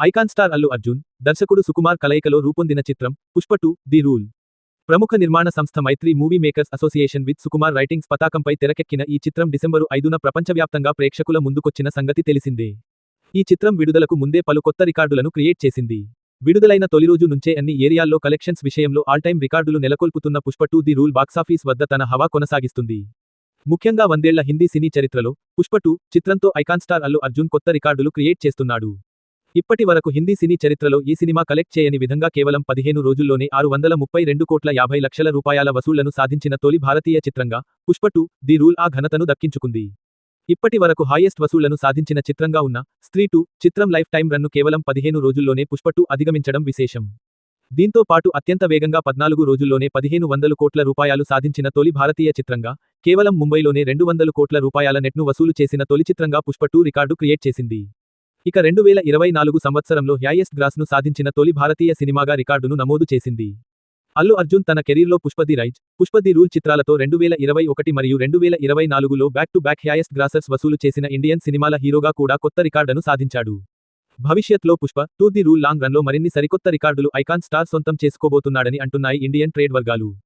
Icon star Allu Arjun దర్శకుడు సుకుమార్ కలయికలో రూపొందిన చిత్రం పుష్ప టూ ది రూల్. ప్రముఖ నిర్మాణ సంస్థ Mythri movie makers association with Sukumar writings పతాకంపై తెరకెక్కిన ఈ చిత్రం డిసెంబరు ఐదున ప్రపంచవ్యాప్తంగా ప్రేక్షకుల ముందుకొచ్చిన సంగతి తెలిసిందే. ఈ చిత్రం విడుదలకు ముందే పలు కొత్త రికార్డులను క్రియేట్ చేసింది. విడుదలైన తొలి రోజు నుంచే అన్ని ఏరియాల్లో కలెక్షన్స్ విషయంలో ఆల్ టైమ్ రికార్డులు నెలకొల్పుతున్న Pushpa two the rule box office వద్ద తన హవా కొనసాగిస్తుంది. ముఖ్యంగా వందేళ్ళ హిందీ సినీ చరిత్రలో పుష్ప టూ చిత్రంతో ఐకాన్ స్టార్ అల్లు అర్జున్ కొత్త రికార్డులు క్రియేట్ చేస్తున్నాడు. ఇప్పటి వరకు హిందీ సినీ చరిత్రలో ఈ సినిమా కలెక్ట్ చేయని విధంగా కేవలం పదిహేను రోజుల్లోనే ఆరు వందల ముప్పై రెండు కోట్ల యాభై లక్షల రూపాయల వసూళ్ళను సాధించిన తొలి భారతీయ చిత్రంగా పుష్పటు ది రూల్ ఆ ఘనతను దక్కించుకుంది. ఇప్పటి వరకు హాయెస్ట్ వసూళ్ళను సాధించిన చిత్రంగా ఉన్న స్త్రీ టూ చిత్రం లైఫ్ టైం రన్ను కేవలం పదిహేను రోజుల్లోనే పుష్పటు అధిగమించడం విశేషం. దీంతో పాటు అత్యంత వేగంగా పద్నాలుగు రోజుల్లోనే పదిహేను వందలు కోట్ల రూపాయలు సాధించిన తొలి భారతీయ చిత్రంగా కేవలం ముంబైలోనే రెండు వందలు కోట్ల రూపాయల నెట్ను వసూలు చేసిన తొలి చిత్రంగా పుష్ప టూ రికార్డు క్రియేట్ చేసింది. ఇక రెండు వేల ఇరవై నాలుగు సంవత్సరంలో హ్యాయెస్ట్ గ్రాస్ను సాధించిన తొలి భారతీయ సినిమాగా రికార్డును నమోదు చేసింది. అల్లు అర్జున్ తన కెరీర్లో పుష్పది రైజ్ పుష్పది రూల్ చిత్రాలతో రెండు వేల ఇరవై ఒకటి మరియు రెండు వేల ఇరవై నాలుగులో back to back highest grossers వసూలు చేసిన ఇండియన్ సినిమాల హీరోగా కూడా కొత్త రికార్డును సాధించాడు. భవిష్యత్లో Pushpa two the rule long రన్లో మరిన్ని సరికొత్త రికార్డులు ఐకాన్ స్టార్ సొంతం చేసుకోబోతున్నాడని అంటున్నాయి ఇండియన్ ట్రేడ్ వర్గాలు.